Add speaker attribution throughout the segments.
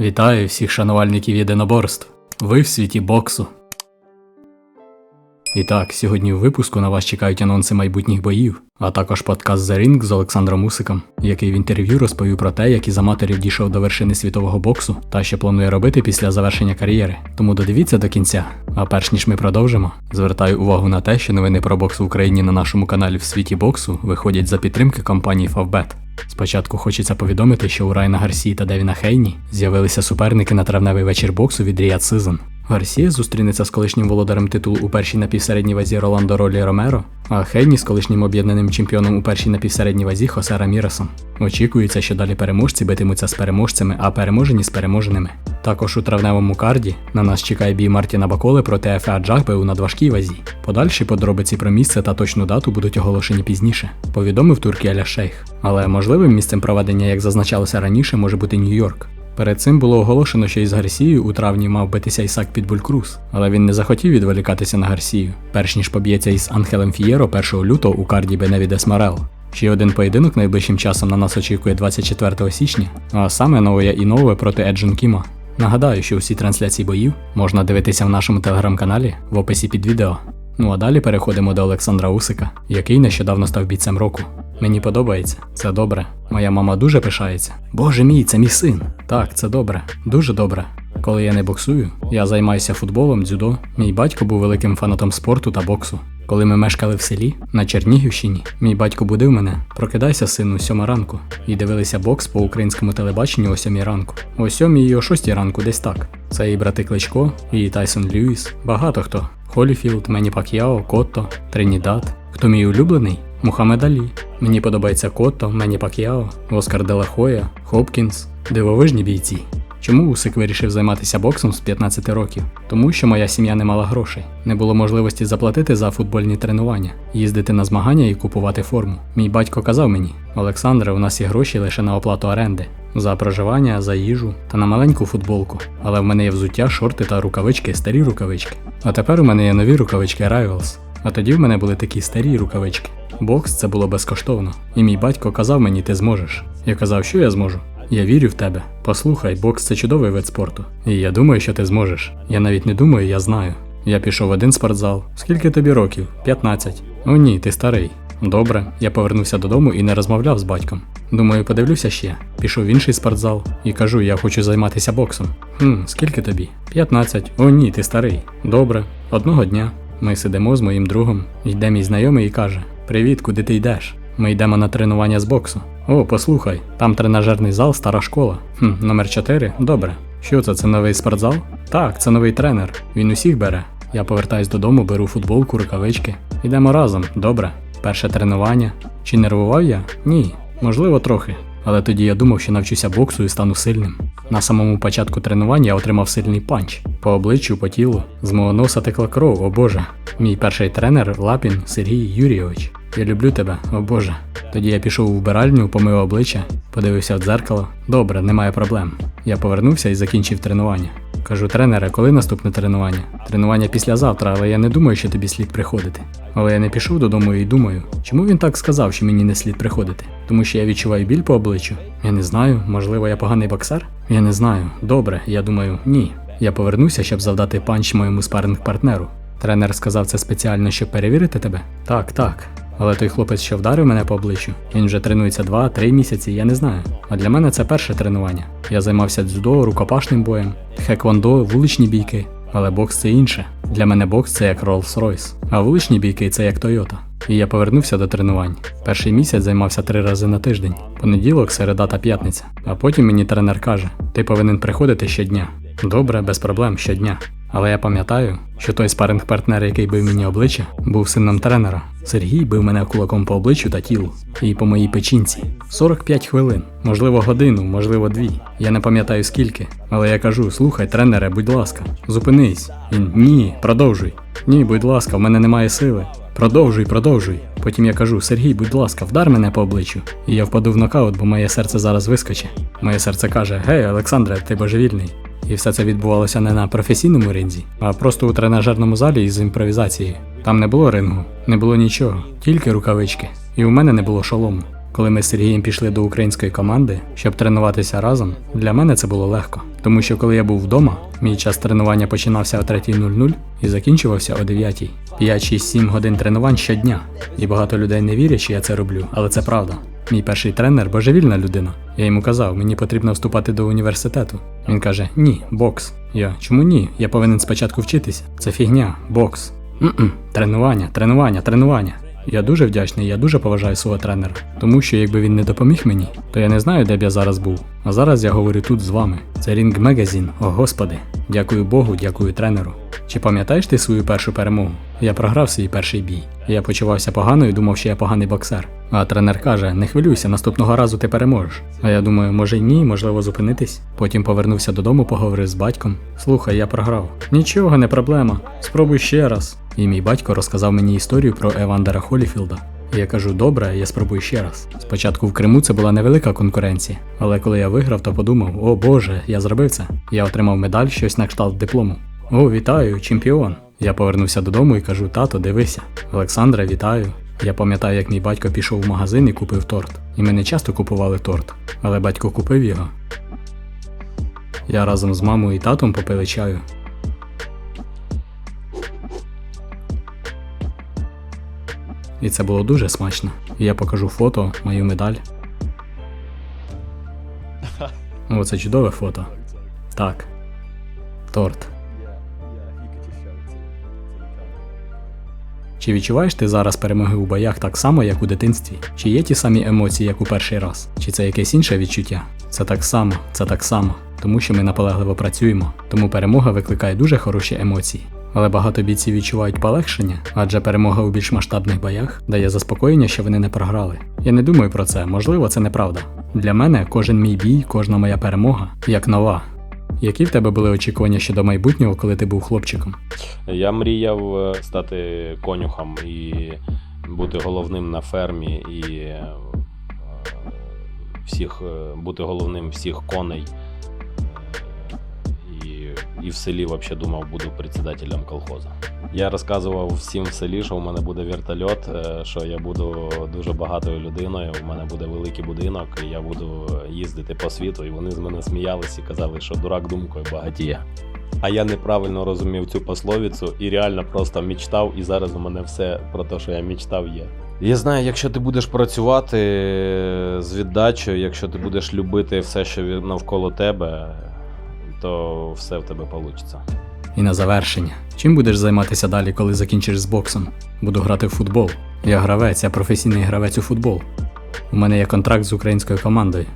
Speaker 1: Вітаю всіх шанувальників єдиноборств. Ви в світі боксу. І так, сьогодні в випуску на вас чекають анонси майбутніх боїв, а також подкаст The Ring з Олександром Мусиком, який в інтерв'ю розповів про те, як із аматорів дійшов до вершини світового боксу та що планує робити після завершення кар'єри. Тому додивіться до кінця. А перш ніж ми продовжимо, звертаю увагу на те, що новини про бокс в Україні на нашому каналі в світі боксу виходять за підтримки компанії Favbet. Спочатку хочеться повідомити, що у Райна Гарсії та Девіна Хейні з'явилися суперники на травневий вечір боксу від Riyadh Season. Гарсія зустрінеться з колишнім володарем титулу у першій напівсередній вазі Роландо Ролі Ромеро, а Хейні з колишнім об'єднаним чемпіоном у першій напівсередній вазі Хосе Раміресом. Очікується, що далі переможці битимуться з переможцями, а переможені з переможеними. Також у травневому карді на нас чекає бій Мартіна Баколи проти Ефеа Джахбе у надважкій вазі. Подальші подробиці про місце та точну дату будуть оголошені пізніше, повідомив Туркі Аля Шейх. Але можливим місцем проведення, як зазначалося раніше, може бути Нью-Йорк. Перед цим було оголошено, що із Гарсією у травні мав битися Ісак Підбуль Круз, але він не захотів відволікатися на Гарсію, перш ніж поб'ється із Анхелем Фієро 1 лютого у карді Беневідес Морел. Ще один поєдинок найближчим часом на нас очікує 24 січня, а саме нове і нове проти Еджин Кіма. Нагадаю, що усі трансляції боїв можна дивитися в нашому телеграм-каналі в описі під відео. Ну а далі переходимо до Олександра Усика, який нещодавно став бійцем року. Мені подобається, це добре. Моя мама дуже пишається. Боже мій, це мій син. Так, це добре, дуже добре. Коли я не боксую, я займаюся футболом, дзюдо. Мій батько був великим фанатом спорту та боксу. Коли ми мешкали в селі на Чернігівщині, мій батько будив мене, прокидайся, сину, сьома ранку, і дивилися бокс по українському телебаченню о сьомій ранку. О сьомій і о шостій ранку, десь так. Це і брати Кличко, і Тайсон Льюіс, багато хто. Холіфілд, Мені Пак'яо, Котто, Тринідад. Хто мій улюблений? Мухаммед Алі. Мені подобається Котто, Мені Пак'яо, Оскар Делахоя, Хопкінс, дивовижні бійці. Чому Усик вирішив займатися боксом з 15 років? Тому що моя сім'я не мала грошей, не було можливості заплатити за футбольні тренування, їздити на змагання і купувати форму. Мій батько казав мені: Олександре, у нас є гроші лише на оплату оренди, за проживання, за їжу та на маленьку футболку. Але в мене є взуття, шорти та рукавички, старі рукавички. А тепер у мене є нові рукавички Rivals. А тоді в мене були такі старі рукавички. Бокс це було безкоштовно. І мій батько казав мені, ти зможеш. Я казав, що я зможу. Я вірю в тебе. Послухай, бокс це чудовий вид спорту. І я думаю, що ти зможеш. Я навіть не думаю, я знаю. Я пішов в один спортзал. Скільки тобі років? 15. О ні, ти старий. Добре, я повернувся додому і не розмовляв з батьком. Думаю, подивлюся ще. Пішов в інший спортзал і кажу, я хочу займатися боксом. Хм, скільки тобі? 15. О ні, ти старий. Добре. Одного дня ми сидимо з моїм другом, йде мій знайомий і каже: Привіт, куди ти йдеш? Ми йдемо на тренування з боксу. О, послухай, там тренажерний зал, стара школа. Хм, номер 4? Добре. Що це? Це новий спортзал? Так, це новий тренер. Він усіх бере. Я повертаюсь додому, беру футболку, рукавички. Йдемо разом, добре. Перше тренування. Чи нервував я? Ні, можливо, трохи. Але тоді я думав, що навчуся боксу і стану сильним. На самому початку тренування я отримав сильний панч. По обличчю, по тілу. З мого носа текла кров, о Боже. Мій перший тренер Лапін Сергій Юрійович. Я люблю тебе, о Боже. Тоді я пішов у вбиральню, помив обличчя, подивився в дзеркало. Добре, немає проблем. Я повернувся і закінчив тренування. Кажу, тренере, коли наступне тренування? Тренування післязавтра, але я не думаю, що тобі слід приходити. Але я не пішов додому і думаю, чому він так сказав, що мені не слід приходити? Тому що я відчуваю біль по обличчю. Я не знаю, можливо, я поганий боксер? Я не знаю. Добре, я думаю, ні. Я повернуся, щоб завдати панч моєму спаринг-партнеру. Тренер сказав це спеціально, щоб перевірити тебе? Так, так. Але той хлопець, що вдарив мене по обличчю, він вже тренується 2-3 місяці, я не знаю. А для мене це перше тренування. Я займався дзюдо, рукопашним боєм, хеквондо, вуличні бійки. Але бокс це інше. Для мене бокс це як Rolls-Royce, а вуличні бійки це як Toyota. І я повернувся до тренувань. Перший місяць займався три рази на тиждень: понеділок, середа та п'ятниця. А потім мені тренер каже: ти повинен приходити щодня. Добре, без проблем щодня. Але я пам'ятаю, що той спаринг-партнер, який бив мені обличчя, був сином тренера. Сергій бив мене кулаком по обличчю та тілу і по моїй печінці. 45 хвилин, можливо, годину, можливо, дві. Я не пам'ятаю скільки. Але я кажу: слухай, тренере, будь ласка, зупинись. Він ні, продовжуй. Ні, будь ласка, в мене немає сили. Продовжуй, продовжуй. Потім я кажу: Сергій, будь ласка, вдар мене по обличчю. І я впаду в нокаут, бо моє серце зараз вискоче. Моє серце каже: Гей, Олександре, ти божевільний. І все це відбувалося не на професійному ринзі, а просто у тренажерному залі із імпровізацією. Там не було рингу, не було нічого, тільки рукавички. І у мене не було шолому. Коли ми з Сергієм пішли до української команди, щоб тренуватися разом, для мене це було легко. Тому що коли я був вдома, мій час тренування починався о 3.00 і закінчувався о 9. 5-6-7 годин тренувань щодня. І багато людей не вірять, що я це роблю, але це правда. Мій перший тренер божевільна людина. Я йому казав, мені потрібно вступати до університету. Він каже: Ні, бокс. Я чому ні? Я повинен спочатку вчитися. Це фігня, бокс. Тренування, тренування, тренування. Я дуже вдячний, я дуже поважаю свого тренера, тому що якби він не допоміг мені, то я не знаю, де б я зараз був. А зараз я говорю тут з вами. Це Ring Magazine, о господи. Дякую Богу, дякую тренеру. Чи пам'ятаєш ти свою першу перемогу? Я програв свій перший бій. Я почувався погано і думав, що я поганий боксер. А тренер каже: не хвилюйся, наступного разу ти переможеш. А я думаю, може й ні, можливо, зупинитись. Потім повернувся додому, поговорив з батьком. Слухай, я програв. Нічого, не проблема. Спробуй ще раз. І мій батько розказав мені історію про Евандера Холіфілда. І Я кажу, добре, я спробую ще раз. Спочатку в Криму це була невелика конкуренція, але коли я виграв, то подумав: о Боже, я зробив це. Я отримав медаль, щось на кшталт диплому. О, вітаю, чемпіон. Я повернувся додому і кажу: тато, дивися. Олександре, вітаю. Я пам'ятаю, як мій батько пішов в магазин і купив торт. І ми не часто купували торт, але батько купив його. Я разом з мамою і татом попили чаю. І це було дуже смачно. Я покажу фото, мою медаль. О, це чудове фото. Так. Торт. Чи відчуваєш ти зараз перемоги у боях так само, як у дитинстві? Чи є ті самі емоції, як у перший раз? Чи це якесь інше відчуття? Це так само, це так само, тому що ми наполегливо працюємо, тому перемога викликає дуже хороші емоції. Але багато бійців відчувають полегшення, адже перемога у більш масштабних боях дає заспокоєння, що вони не програли. Я не думаю про це, можливо, це неправда. Для мене кожен мій бій, кожна моя перемога як нова. Які в тебе були очікування щодо майбутнього, коли ти був хлопчиком?
Speaker 2: Я мріяв е, стати конюхом і бути головним на фермі, і е, всіх, е, бути головним всіх коней. І, в селі взагалі думав, буду председателем колхозу. Я розказував всім в селі, що в мене буде вертольот, е, що я буду дуже багатою людиною, у мене буде великий будинок, і я буду їздити по світу. І вони з мене сміялися і казали, що дурак думкою багатіє. А я неправильно розумів цю пословицю і реально просто мічтав, і зараз у мене все про те, що я мічтав, є. Я знаю, якщо ти будеш працювати з віддачею, якщо ти будеш любити все, що навколо тебе, то все в тебе вийде.
Speaker 1: І на завершення, чим будеш займатися далі, коли закінчиш з боксом? Буду грати в футбол. Я гравець, я професійний гравець у футбол. У мене є контракт з українською командою.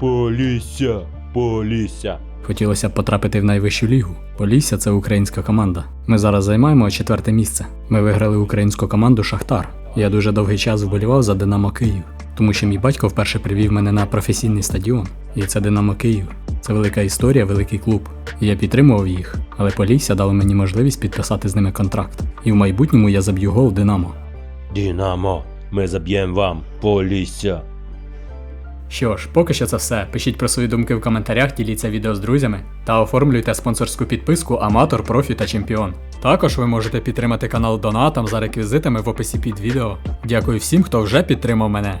Speaker 2: Полісся, полісся.
Speaker 1: Хотілося б потрапити в найвищу лігу. Полісся це українська команда. Ми зараз займаємо четверте місце. Ми виграли українську команду Шахтар. Я дуже довгий час вболівав за Динамо Київ, тому що мій батько вперше привів мене на професійний стадіон. І це Динамо Київ. Це велика історія, великий клуб. І я підтримував їх, але Полісся дало мені можливість підписати з ними контракт. І в майбутньому я заб'ю гол Динамо.
Speaker 2: Динамо, ми заб'ємо вам, полісся.
Speaker 1: Що ж, поки що це все. Пишіть про свої думки в коментарях, діліться відео з друзями та оформлюйте спонсорську підписку Аматор, Профі та Чемпіон. Також ви можете підтримати канал донатом за реквізитами в описі під відео. Дякую всім, хто вже підтримав мене.